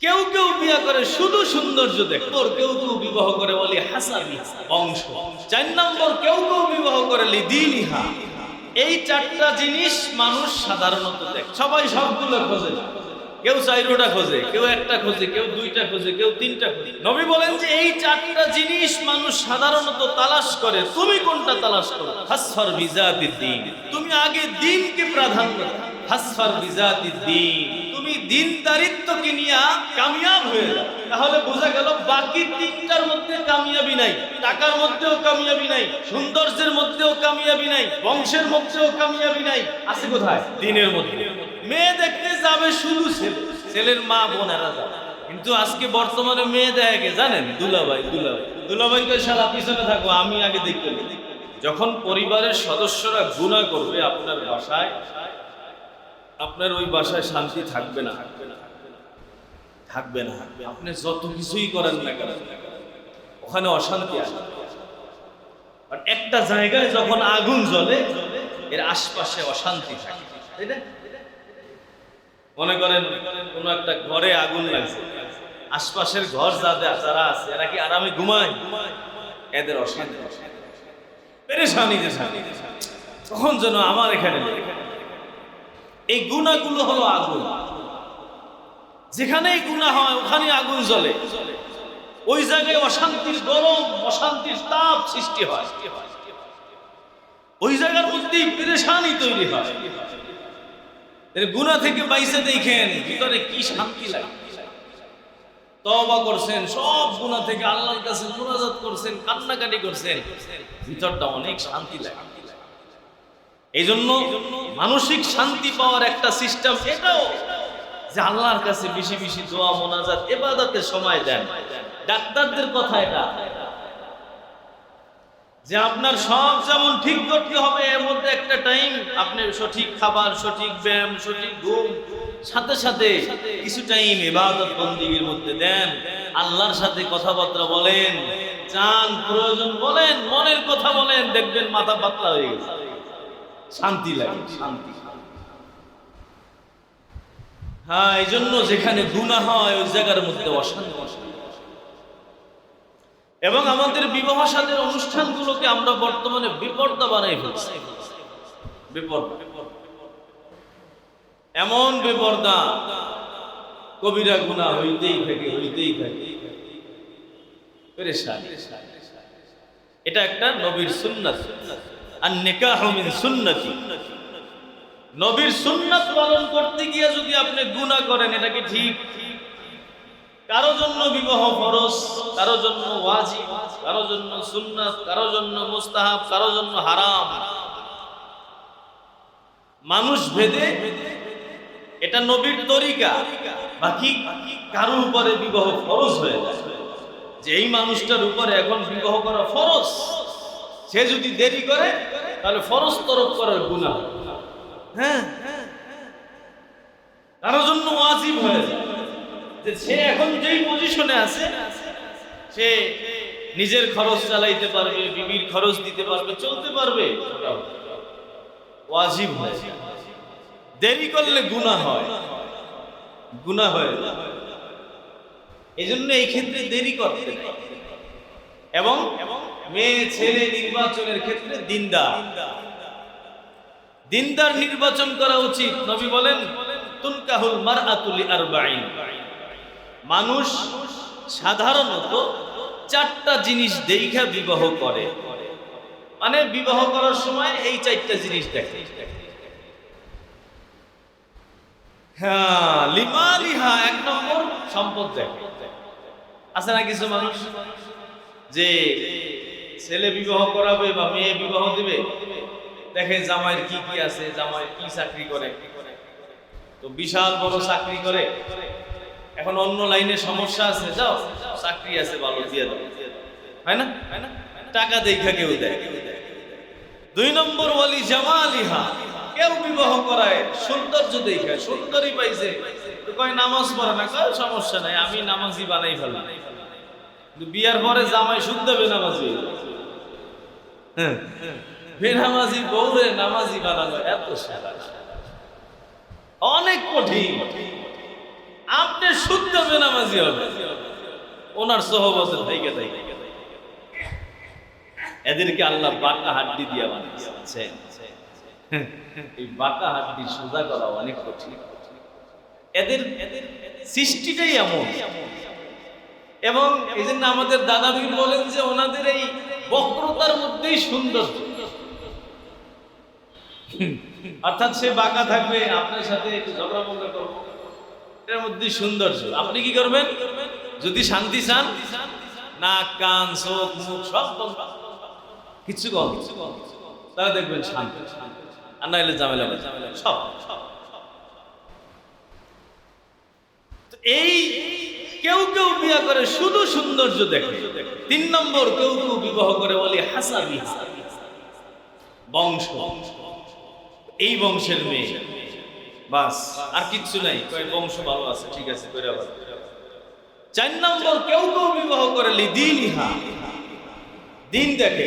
কেউ কেউ বিয়ে করে শুধু সৌন্দর্য দেখে। কেউ কেউ বিবাহ করে বলি হাসাবি বংশ। চার নম্বর, কেউ কেউ বিবাহ করে লিদিনিহা এই চারটা জিনিস মানুষ সাধারণত দেখে। সবাই সবগুলো খোঁজে। কেউ চাইরোটা খোঁজে, কেউ একটা খোঁজে, কেউ দুইটা খোঁজে, কেউ তিনটা খোঁজে। নবী বলেন যে এই চারটা জিনিস মানুষ সাধারণত তালাশ করে। তুমি কোনটা তালাশ করো? হাসফার বিজাতির দিন। তুমি আগে দিনকে প্রাধান্য। হাসফার বিজাতির দিন। দিনদারিত্বকে নিয়ে কামিয়াব হয়ে যাও। তাহলে বোঝা গেল বাকি তিনটার মধ্যে কামিয়াবি নাই। টাকার মধ্যেও কামিয়াবি নাই। সৌন্দর্যের মধ্যেও কামিয়াবি নাই। বংশের মধ্যেও কামিয়াবি নাই। আছে কোথায়? দিনের মধ্যে। মেয়ে দেখতে যাবে শুধু ছেলে। ছেলের মা, বোনেরা যাবে। কিন্তু আজকে বর্তমানে মেয়ে দেখে কে জানেন? দুলাভাই দুলাভাই। দুলাভাই কে সারা পিছনে থাকো, আমি আগে দেখতে যখন পরিবারের সদস্যরা গুণা করবে আপনার বাসায় আপনার ওই বাসায় শান্তি থাকবে না। থাকবে না। আপনি যত কিছুই করেন না কেন, ওখানে অশান্তি আর একটা জায়গায় যখন আগুন জ্বলে, এর আশপাশে অশান্তি থাকে? মনে করেন কোন একটা ঘরে আগুন লাগছে। আশপাশের ঘর যাদের যারা আছে, এরা কি আরামে ঘুমায়? এদের অশান্তি। পেরেশানি তখন যেন আমার এখানে। এই গুণাগুলো হলো আগুন। যেখানেই গুণা হয় ওখানে আগুন জ্বলে। ওই জায়গায় অশান্তির গরম, অশান্তির তাপ সৃষ্টি হয়। ওই জায়গার মধ্যেই পেরেশানি তৈরি হয়। গুণা থেকে বাইসে দেখেন, ভিতরে কি শান্তি লাগে। তবা করছেন, সব গুণা থেকে আল্লাহর কাছে মুনাজাত করছেন, কান্নাকাটি করছেন, ভিতরটা অনেক শান্তি লাগে। এই জন্য মানসিক শান্তি পাওয়ার একটা সিস্টেম এটাও যে আল্লাহর কাছে বেশি বেশি দোয়া, মোনাজাত এবাদতের সময় দেন। ডাক্তারদের কথা এটা। যে আপনার সব যেমন ঠিক করতে হবে, এর মধ্যে একটা টাইম আপনি সঠিক খাবার, সঠিক ব্যায়াম, সঠিক ঘুম, সাথে সাথে কিছু টাইম ইবাদত বন্দিগির মধ্যে দেন। আল্লাহর সাথে কথাবার্তা বলেন, চান, প্রয়োজন বলেন, মনের কথা বলেন, দেখবেন মাথা পাতলা হয়ে গেছে। শান্তি লাগে। শান্তি হ্যাঁ এই জন্য যেখানে গুণা হয় ওই জায়গার মধ্যে অশান্তি। এবং আমাদের বিবাহ সাথের অনুষ্ঠানগুলোকে আমরা বর্তমানে বিপর্দা বানাই ফেলছি। বিপর্দা। এমন বিপর্দা কবিরা গুণা হইতেই থাকে হইতেই থাকে। এটা একটা নবীর সুন্নাত। আর নিকাহ মিন সুন্নতি। নবীর সুন্নাত পালন করতে গিয়ে যদি আপনি গুনাহ করেন, এটা কি ঠিক? কারও জন্য বিবাহ ফরজ, কারও জন্য ওয়াজিব, কারও জন্য সুন্নাত, কারও জন্য মুস্তাহাব, কারও জন্য হারাম। মানুষ ভেদে এটা নবীর তরিকা, বাকি কারও উপরে বিবাহ ফরজ হয়ে যায়। যে এই মানুষটার উপরে এখন বিবাহ করা ফরজ, সে যদি দেরি করে তাহলে ফরজ তরফ করার গুণা হ্যাঁ। কারোর জন্য ওয়াজিব হয়ে যায় যে সে এখন যেই পজিশনে আছে সে নিজের খরচ চালাইতে পারবে বিবির খরচ দিতে পারবে চলতে পারবে। ওয়াজিব হয় দেরি করলে গুনাহ হয়। গুনাহ হয় এই জন্য এই ক্ষেত্রে দেরি করতে। এবং মেয়ে ছেলে নির্বাচনের ক্ষেত্রে দিনদার। দিনদার নির্বাচন করা উচিত। নবী বলেন, তুনকাহুল মারআতুলি আরবাইন মানুষ সাধারণত চারটা জিনিস দেখা বিবাহ করে। মানে বিবাহ করার সময় এই চারটা জিনিস দেখে। হ্যাঁ লিমা লিহা এক নম্বর সম্পদ দেখে। আছে না কিছু মানুষ? যে ছেলে বিবাহ করাবে বা মেয়ে বিবাহ দিবে? দেখে জামাইয়ের কি কি আছে, জামাই কি চাকরি করে? তো বিশাল বড় চাকরি করে। এখন অন্য লাইনে সমস্যা আছে, যাও, চাকরি আছে ভালো দিয়ে দাও। হয় না? টাকা দেখা কেউ দেয়। দুই নম্বর বলি জামালিহা, কেউ বিবাহ করায়, সৌন্দর্য দেখে সুন্দরী পাইছে। তো কয়, নামাজ পড়ে না? কয়, সমস্যা নাই, আমি নামাজি বানাই ফেললাম। বিয়ার পরে জামাই শুদ্ধ বেনামাজি হ্যাঁ বেনামাজি বউরে নামাজি বানানো এত সারা। অনেক কঠিন। আপনি শুদ্ধ বেনামাজি হবে। ওনার থেকে এদেরকে আল্লাহ বাঁকা হাড্ডি দিয়া বানিয়েছে এই বাঁকা হাড্ডি সোজা করা অনেক কঠিন। এদের এদের সৃষ্টিটাই এমন। এবং এই জন্য আমাদের দাদাবীর বলেন যে ওনাদের এই বক্রতার মধ্যেই সুন্দর অর্থাৎ সে বাঁকা থাকবে, আপনার সাথে ঝগড়া করব। এর মধ্যে আপনি কি করবেন? যদি শান্তি চান, নাক, কান, চোখ, মুখ, সব কিছু কম। দেখবেন শান্তি। আর নাইলে ঝামেলা সব। তো এই কেউ কেউ বিয়ে করে, শুধু সৌন্দর্য দেখে। তিন নম্বর, কেউ কেউ বিবাহ করে বলে হাসাবি। বংশ। এই বংশের মেয়ে। বাস, আর কিচ্ছু নাই। বংশ ভালো আছে, ঠিক আছে চার নম্বর, কেউ কেউ বিবাহ করে দিন ইহা। দিন দেখে।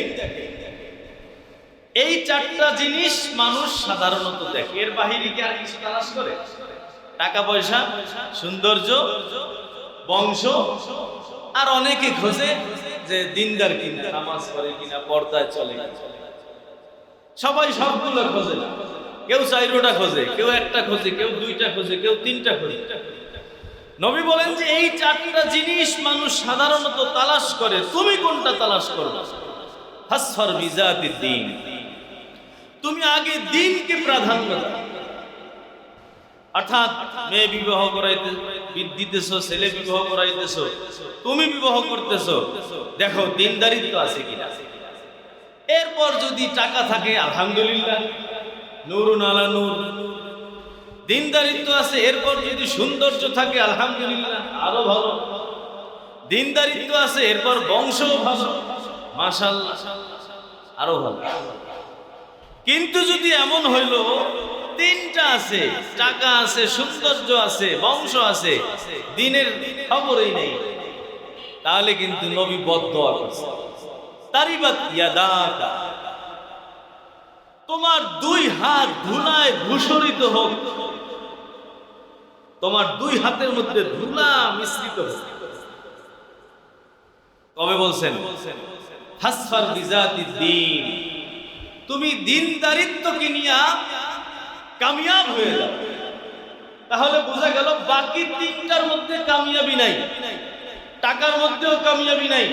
এই চারটা জিনিস মানুষ সাধারণত দেখে। এর বাহিরে কি আর কিছু তালাশ করে? টাকা পয়সা, সৌন্দর্য বংশ। আর অনেকে খোঁজে যে দিনদার কিনা, নামাজ পড়ে কিনা, পর্দায় চলে সবাই সবগুলো খোঁজে না। কেউ চাইরোটা খোঁজে, কেউ একটা খোঁজে, কেউ দুইটা খোঁজে, কেউ তিনটা খোঁজে। নবী বলেন যে এই চারটা জিনিস মানুষ সাধারণত তালাশ করে। তুমি কোনটা তালাশ করবে? হাসফার বিজাতির দিন। তুমি আগে দিনকে প্রাধান্য দাও। অর্থাৎ মেয়ে বিবাহ করাইতে দিতেছ ছেলে বিবাহ করাইতেছ, তুমি বিবাহ করতেছ, দেখো দিনদারিত্ব আছে কিনা? এরপর যদি টাকা থাকে, আলহামদুলিল্লাহ নুরুন আলা নূর। দিনদারিত্ব আছে, এরপর যদি সৌন্দর্য থাকে, আলহামদুলিল্লাহ, আরও ভালো। দিনদারিত্ব আছে, এরপর বংশ ভালো। মাসাল আরও ভালো। কিন্তু যদি এমন হইল তিনটা আছে, টাকা আছে, সৌন্দর্য আছে, বংশ আছে, দিনের খবরই নেই। তাহলে কিন্তু নবী বদ্ধ করছে তারিবাত ইয়াদাকা। তোমার দুই হাত ধুলায় ভূষরিত হোক, তোমার দুই হাতের মধ্যে ধুলা মিশ্রিত হোক। কবে বলছেন? বিজাতি দিন। তুমি দিনদারিত্বকে নিয়া কামিয়াব হয়ে যাবে তাহলে বোঝা গেল বাকি তিনটার মধ্যে কামিয়াবি নাই। টাকার মধ্যেও কামিয়াবি নাই।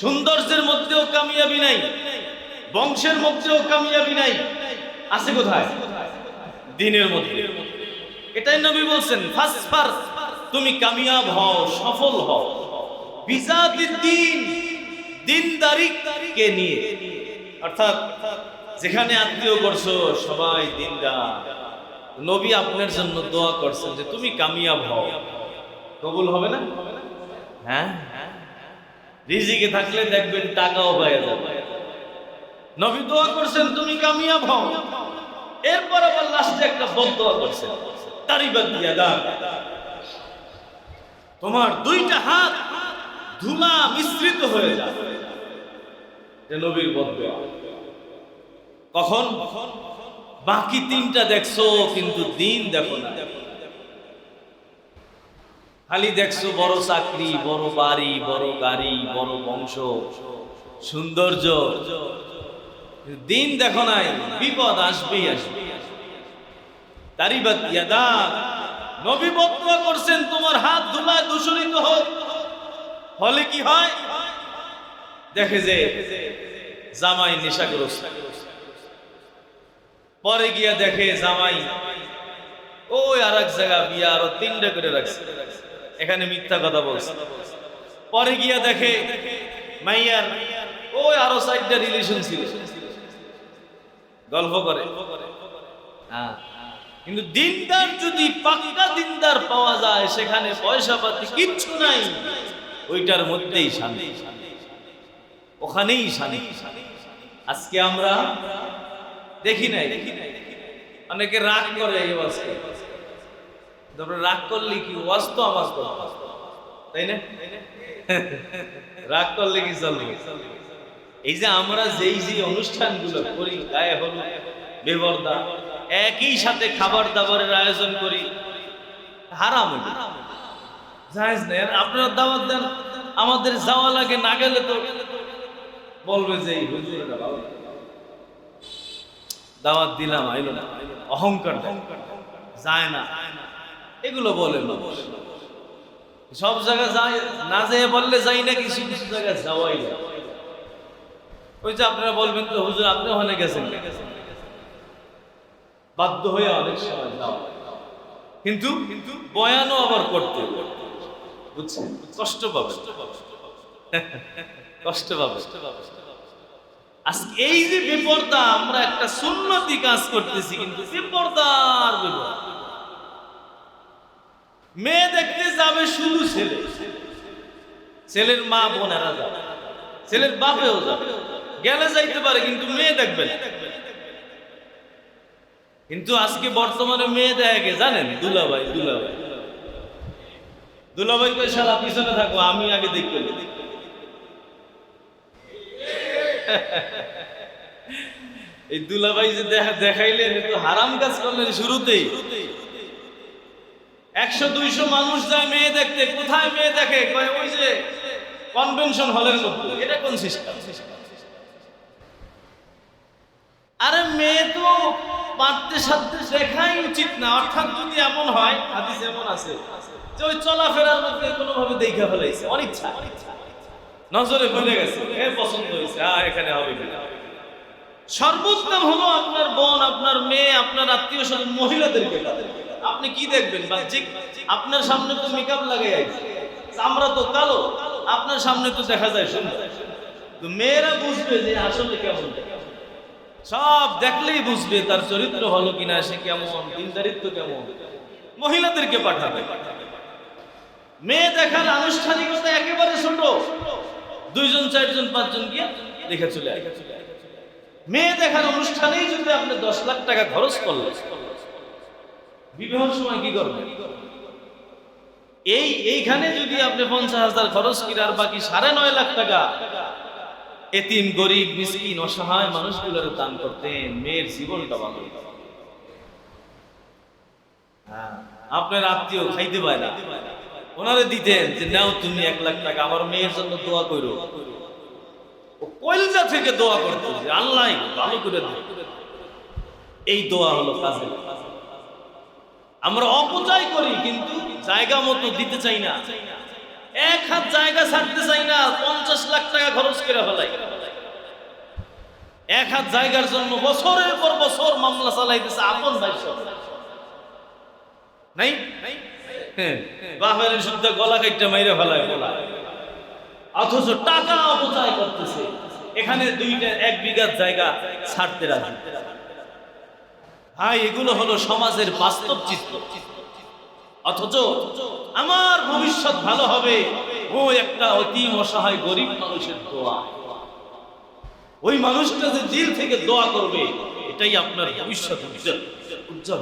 সৌন্দর্যের মধ্যেও কামিয়াবি নাই। বংশের মধ্যেও কামিয়াবি নাই। আছে কোথায়? দিনের মধ্যে। এটাই নবী বলছেন, ফার্স্ট ফাসফার তুমি কামিয়াব হও, সফল হও। বিজাতির দিন, দিনদারিকে নিয়ে। অর্থাৎ যেখানে আত্মীয় করছ, সবাই দিনদার নবী আপনার জন্য দোয়া করছেন যে তুমি কামিয়াব হও। কবুল হবে না? হ্যাঁ? রিজিকে থাকলে দেখবেন টাকাও পাওয়া যাবে। নবী দোয়া করছেন, তুমি কামিয়াব হও। এরপর আবার লাস্টে একটা বদোয়া করছেন তারিবাদ দিয়া দা তোমার দুইটা হাত ধুলা মিশ্রিত হয়ে যাবে। যে নবীর বদোয়া কখন? বাকি তিনটা দেখছ, কিন্তু দিন দেখো না। খালি দেখছ বড় চাকরি, বড় বাড়ি, বড় গাড়ি, বড় বংশ, সৌন্দর্য। দিন দেখো নাই, বিপদ আসবেই আসবে। তারিবাত ইয়াদা, নবী বদুয়া করছেন, তোমার হাত ধুলায় দূষণিত হোক। ফলে কি হয়? দেখে যে জামাই নেশাগ্রস্ত। পরে গিয়া দেখে জামাই, ওই আর এক জায়গা বিয়া আরও তিনটা করে রাখছে। এখানে মিথ্যা কথা বলছে। পরে গিয়া দেখে, মাইয়ার, ওই আরও চারটা রিলেশন ছিল। গল্প করে। কিন্তু দিনদার যদি পাক্কা দিনদার পাওয়া যায়, সেখানে পয়সা পাতি কিচ্ছু নাই। ওইটার মধ্যেই শান্তি ওখানেই শান্তি আজকে আমরা দেখি নাই। অনেকে রাগ করে এই ওয়াজকে তারপরে রাগ করলে কি? ওয়াজ তো আওয়াজ করতে তাই না? রাগ করলে কি চলবে? এই যে আমরা যেই যে অনুষ্ঠানগুলো করি, গায়ে হলুদ, বেবর্দা, একই সাথে খাবার দাবারের আয়োজন করি, হারাম নেই। আর আপনারা দাওয়াত দেন, আমাদের যাওয়া লাগে না গেলে তো বলবে যে এই। দাওয়াত দিলাম, আইলো না। অহংকার যায় না। এগুলো বলে সব জায়গায় যায়, না যেয়ে বললে যাই না কিছু কিছু জায়গায় যাওয়াই যায়। ওই যে আপনারা বলবেন তো, হুজুর, আপনি ওখানে গেছেন বাধ্য হয়ে অনেক সময় যাওয়া কিন্তু কিন্তু বয়ানও আবার করতে। বুঝছেন? কষ্ট পাবে কষ্ট পাবে আজকে এই যে বিপর্দা, আমরা একটা সুন্নতি কাজ করতেছি কিন্তু বিপর্দার বিপদ মেয়ে দেখতে যাবে শুধু ছেলে। ছেলের মা বোনেরা যাবে, ছেলের বাপেও যাবে। গেলে যাইতে পারে, কিন্তু মেয়ে দেখবে কিন্তু আজকে বর্তমানে মেয়ে দেখে জানেন? দুলাভাই দুলাভাই। দুলাভাই কই শালা, পিছনে থাকো, আমি আগে দেখতে এই দুলাভাই যে দেখা দেখাইলেন একটু হারাম কাজ করলেন শুরুতেই। একশো, দুইশো মানুষ যায়, মেয়ে দেখতে, কোথায় মেয়ে দেখে? ওই যে কনভেনশন হলের মধ্যে। এটা কোন সিস্টেম আরে মেয়ে তো পারতে সাথে দেখাই উচিত না। অর্থাৎ যদি এমন হয়, হাদিস এমন আছে, যে ওই চলাফেরার মধ্যে কোনোভাবে দেখে ফেলাইছে অনিচ্ছা অনিচ্ছা। নজরে ফেলে গেছে, এ পছন্দ হয়েছে হ্যাঁ এখানে হবে সর্বোত্তম হলো আপনার বোন, আপনার মেয়ে, আপনার আত্মীয় স্বজন, মহিলাদেরকে আপনি কি দেখবেন? বাহ্যিক, আপনার সামনে তো মেকআপ লাগাই আছে চামড়া তো কালো, আপনার সামনে তো দেখা যায় সুন্দর। তো মেয়েরা বুঝবে যে আসলে কেমন। সব দেখলেই বুঝবে তার চরিত্র ভালো কিনা, সে কেমন দিনদারিত্ব কেমন। মহিলাদেরকে পাঠাবে। মেয়ে দেখার আনুষ্ঠানিকতা একেবারে ছোট। দুইজন চারজন পাঁচজন গিয়ে দেখে চলে মেয়ে দেখার অনুষ্ঠানেই যদি আপনি দশ লাখ টাকা খরচ করলেন বিবাহের সময় কি করবেন? এই এইখানে যদি আপনি পঞ্চাশ হাজার খরচ কিনে আর বাকি সাড়ে নয় লাখ টাকা এতিম গরিব মিসকিন অসহায় মানুষগুলোর দান করতেন মেয়ের জীবনটা ভালো। হ্যাঁ, আপনার আত্মীয় খাইতে পায় না। ওনারে দিতেন যে, নাও তুমি এক লাখ টাকা, আমার মেয়ের জন্য দোয়া করো। ও কলজা থেকে দোয়া করতো যে, আল্লাহ, ভালো করে এই দোয়া হলো কাজে আমরা অপচয় করি, কিন্তু জায়গা মতো দিতে চাই না। এক হাত জায়গা ছাড়তে চাই না, পঞ্চাশ লাখ টাকা খরচ করে ফেলাই। এক হাত জায়গার জন্য বছরের পর বছর মামলা চালাইতেছে আপন ভাই। নাই? বাপের শুদ্ধ গলা কাইটটা মাইরে ফেলায় বলা অথচ টাকা অপচয় করতেছে। এখানে দুইটা, এক বিঘার জায়গা ছাড়তে রাজি। ভাই, এগুলো হলো সমাজের বাস্তব চিত্র। অথচ আমার ভবিষ্যৎ ভালো হবে, ও একটা অতি অসহায় গরিব মানুষের দোয়া। ওই মানুষটা যে দিল থেকে দোয়া করবে, এটাই আপনার ভবিষ্যৎ উজ্জ্বল। উজ্জ্বল।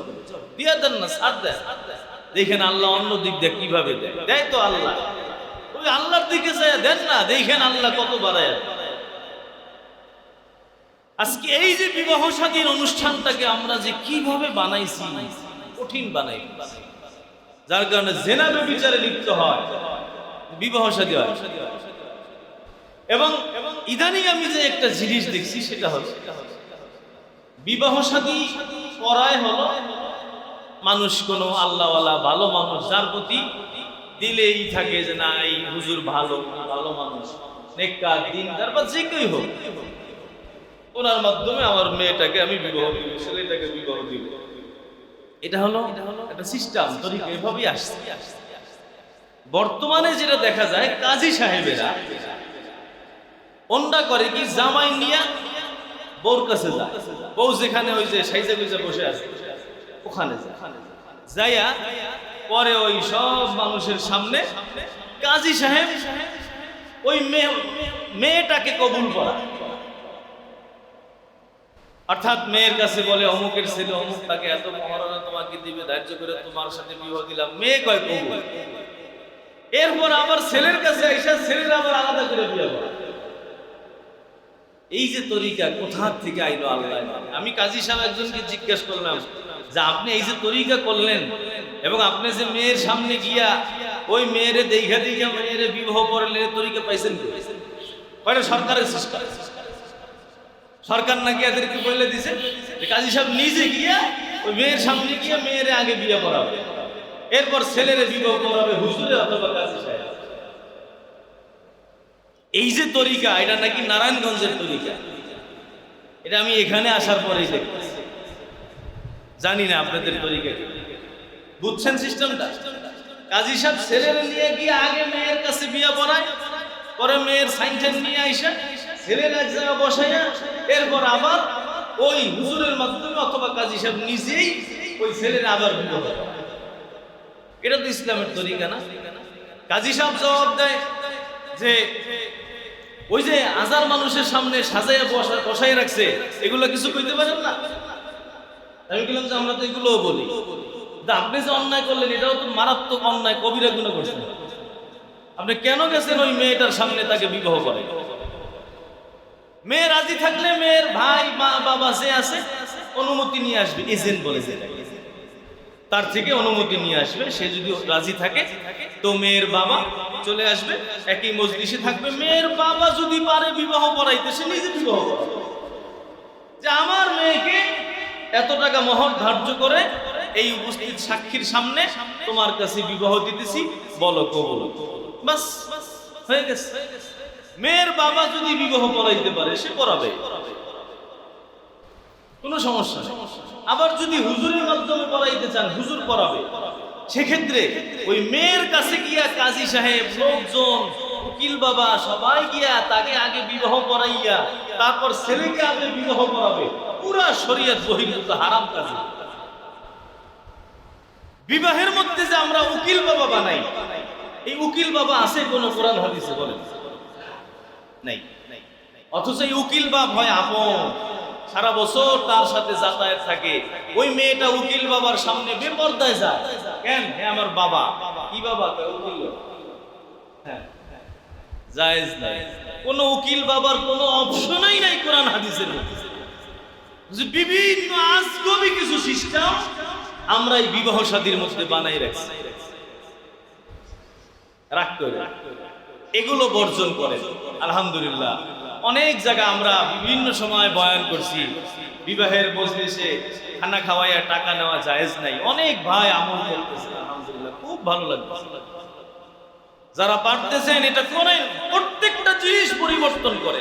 দিয়ে দেন না, সাথ দেন। দেখেন আল্লাহ অন্য দিক দিয়ে কীভাবে দেয়? দেয় তো আল্লাহ। ওই আল্লাহর দিকে যায় দেন না, দেখেন আল্লাহ কত বাড়ায়। আজকে এই যে বিবাহ সাদীর অনুষ্ঠানটাকে আমরা যে কীভাবে বানাইছি, কঠিন বানাই যার কারণে জেনা বিচারে লিপ্ত হয়, বিবাহ সাদী হয়। এবং ইদানিং আমি যে একটা জিনিস দেখছি, সেটা হলো, বিবাহ সাদী করায় হলো মানুষ কোনো আল্লাহওয়ালা ভালো মানুষ, যার প্রতি দিলেই থাকে যে না, এই হুজুর ভালো ভালো মানুষ, নেককার, দিনদার বা যে কেউ হোক। ওনার মাধ্যমে আমার মেয়েটাকে আমি বিবাহ দিব, ছেলেটাকে বিবাহ দিব। এটা হলো একটা সিস্টেম, তরিকা, এভাবেই আসছে। বর্তমানে যেটা দেখা যায়, কাজী সাহেবেরা অন্যা করে কি, জামাই নিয়া বউর কাছে যায়। বউ যেখানে ওই যে সাইজে বসে আছে। ওখানে যায়। যাইয়া পরে ওই সব মানুষের সামনে কাজী সাহেব ওই মেয়েটাকে কবুল করা। অর্থাৎ মেয়ের কাছে বলে, অমুকের ছেলে, অমুক তাকে এত মহারণা তোমাকে দিবে, ধার্য করে তোমার সাথে বিবাহ দিলাম। মেয়ে কয়, কবুল। এরপর আবার ছেলের কাছে এসে ছেলের আবার আলাদা করে বিয়ে করে। এই যে তরিকা কোথা থেকে আইলো আল্লাহ? আমি কাজী সাহেব একজনকে জিজ্ঞেস করলাম যে, আপনি এই যে তরিকা করলেন এবং আপনি যে মেয়ের সামনে গিয়া ওই মেয়েরে দেখা দেখা মেয়েরে বিবাহ করলে তরিকা পাইছেন? কয়টা সরকারের সিস্টেম? সরকার নাকি এদেরকে বলে দিছে যে, কাজী সাহেব নিজে গিয়া ওই মেয়ের সামনে গিয়া মেয়েরে আগে বিয়ে করাবে। এরপর ছেলেরে বিবাহ করাবে হুজুরে অথবা কাজী সাহেব। এই যে তরিকা, এটা নাকি নারায়ণগঞ্জের তরিকা এটা আমি এখানে আসার পরেই দেখতেছি জানি না আপনাদের তরিকা। বুঝছেন সিস্টেমটা কাজী সাহেব ছেলেরে নিয়ে গিয়ে আগে মেয়ের কাছে বিয়ে পড়ায়, পরে মেয়ের সাইনটেন নিয়ে আইসা, ছেলের এক জায়গায় বসাইয়া, এরপর আবার ওই হুজুরের মাধ্যমে অথবা কাজী সাহেব নিজেই ওই ছেলের আবার করে। এটা তো ইসলামের তরিকা না কাজী সাহেব জবাব দেয় যে ওই যে হাজার মানুষের সামনে সাজাইয়া বসা বসাই রাখছে, এগুলো কিছু কইতে পারেন না? আমি বললাম যে আমরা তো এগুলোও বলি। আপনি যে অন্যায় করলেন, এটাও তো মারাত্মক অন্যায়, কবিরা গুণ করছেন আপনি কেন গেছেন ওই মেয়েটার সামনে তাকে বিবাহ করে? মেয়ে রাজি থাকলে মেয়ের ভাই, মা, বাবা যে আছে, অনুমতি নিয়ে আসবে, এজেন্ট বলে যেটাকে। তার থেকে অনুমতি নিয়ে আসবে, সে যদি রাজি থাকে তো মেয়ের বাবা চলে আসবে, একই মজলিসে থাকবে। মেয়ের বাবা যদি পারে বিবাহ পড়াইতে, সে নিজে বিবাহ যে আমার মেয়েকে এত টাকা মহর ধার্য করে এই উপস্থিত সাক্ষীর সামনে তোমার কাছে বিবাহ দিতেছি, বলো, কবল। বাস, হয়ে গেছে। মেয়ের বাবা যদি বিবাহ পড়াইতে পারে, সে পড়াবে। কোনো সমস্যা আবার যদি হুজুরের মাধ্যমে পড়াইতে চান, হুজুর পড়াবে। সেক্ষেত্রে ওই মেয়ের কাছে গিয়া কাজী সাহেব, লোকজন, উকিল বাবা সবাই গিয়া তাকে আগে বিবাহ পড়াইয়া তারপর ছেলেকে আগে বিবাহ করাবে। পুরা শরীয়ত বহির্ভূত, হারাম কাজ। বিবাহের মধ্যে যে আমরা উকিল বাবা বানাই, এই উকিল বাবা আছে কোন কোরআন হাদিসে বলেন? নাই। অথচ এই উকিল বাপ হয় আপন। সারা বছর তার সাথে যাতায়াত থাকে। ওই মেয়েটা উকিল বাবার সামনে বেপর্দায় যায়। কেন? হে আমার বাবা। কি বাবা? উকিল। হ্যাঁ। জায়েজ নাই। কোন উকিল বাবার কোনো অপশনই নাই কোরআন হাদিসের মধ্যে। বিভিন্ন আজগবি কিছু সিস্টেম আমরা এই বিবাহ শাদীর মধ্যে বানাই রাখছি। রাখ করে। এগুলো বর্জন করে আলহামদুলিল্লাহ। অনেক জায়গা আমরা বিভিন্ন সময় বয়ান করছি। বিবাহের মজলিসে খানা খাওয়াইয়া টাকা নেওয়া জায়েজ নাই। অনেক ভাই আমল করতেছে, আলহামদুলিল্লাহ, খুব ভালো লাগছে যারা পারতেছেন, এটা করেন প্রত্যেকটা জিনিস পরিবর্তন করে।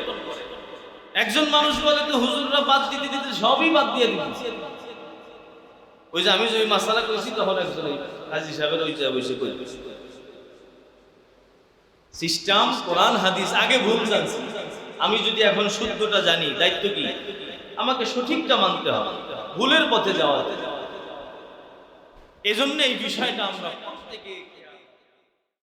একজন মানুষ বলে তো হুজুররা বাদ দিতে দিতে সবই বাদ দিয়ে দিতেছে ওই যে আমি যদি মাসালা করেছি, তখন একজন হাজি সাহেবের ওই যে বসে করে সিস্টেম, কোরআন, হাদিস, আগে ভুল জানছি। আমি যদি এখন সত্যটা জানি, দায়িত্ব কি? আমাকে সঠিকটা মানতে হবে, ভুলের পথে যাওয়া এজন্য এই বিষয়টা আমরা প্রত্যেকে